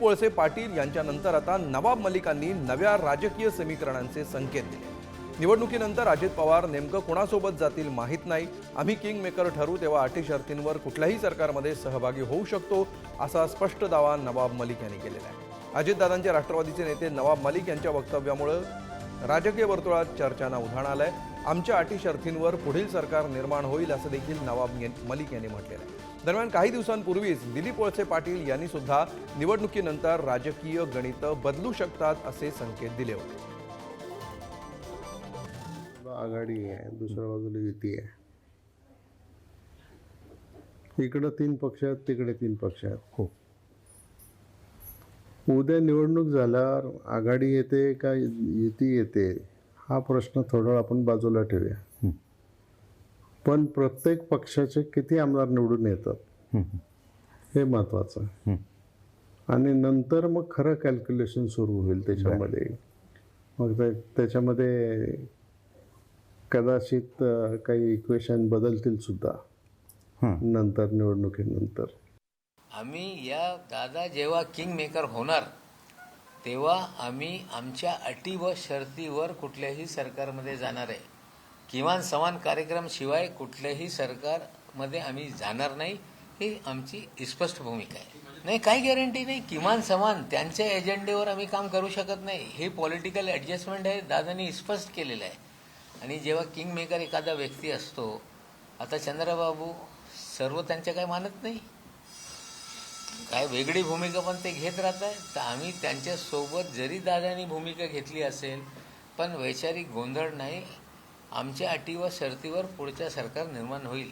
दिलीप पाटील यांच्यानंतर आता नवाब मलिकांनी नव्या राजकीय समीकरणांचे संकेत दिले. निवडणुकीनंतर अजित पवार नेमकं कोणासोबत जातील माहीत नाही. आम्ही किंग मेकर ठरू तेव्हा अटी शर्तींवर कुठल्याही सरकारमध्ये सहभागी होऊ शकतो असा स्पष्ट दावा नवाब मलिक यांनी केलेला आहे. अजितदादांचे राष्ट्रवादीचे नेते नवाब मलिक यांच्या वक्तव्यामुळं राजकीय वर्तुळात चर्चांना उधाण आहे आमच्या अटी शर्थींवर पुढील सरकार निर्माण होईल असं देखील नवाब मलिक यांनी म्हटलेलं आहे. दरम्यान काही दिवसांपूर्वीच दिलीप वळसे पाटील यांनी सुद्धा निवडणुकीनंतर राजकीय गणितं बदलू शकतात असे संकेत दिले होते. आघाडी आहे दुसऱ्या बाजूला युती आहे. इकडं तीन पक्ष आहेत तिकडे तीन पक्ष आहेत. हो. उद्या निवडणूक झाल्यावर आघाडी येते का युती येते? हा प्रश्न थोडा वेळ आपण बाजूला ठेवूया. पण प्रत्येक पक्षाचे किती आमदार निवडून येतात? हे महत्वाचं आहे. आणि नंतर मग खरं कॅल्क्युलेशन सुरू होईल त्याच्यामध्ये. मग ते त्याच्यामध्ये कदाचित काही इक्वेशन बदलतील सुद्धा. नंतर निवडणुकीनंतर. आम्ही या दादा जेव्हा किंग मेकर होणार तेव्हा आम्ही आमच्या अटी व शर्तीवर कुठल्याही सरकारमध्ये जाणार आहे. किमान समान कार्यक्रम शिवाय कुठल्याही सरकारमध्ये आम्ही जाणार नाही ही आमची स्पष्ट भूमिका आहे. नाही काही गॅरंटी नाही. किमान समान त्यांच्या एजेंडेवर आम्ही काम करू शकत नाही. हे पॉलिटिकल ॲडजस्टमेंट आहे दादांनी स्पष्ट केलेलं आहे. आणि जेव्हा किंग मेकर एखादा व्यक्ती असतो आता चंद्रबाबू सर्व त्यांच्या काही मानत नाही. काय वेगळी भूमिका पण ते घेत राहत आहे तर आम्ही त्यांच्यासोबत जरी दादानी भूमिका घेतली असेल पण वैचारिक गोंधळ नाही. आमच्या अटी व शर्तीवर पुढच्या सरकार निर्माण होईल.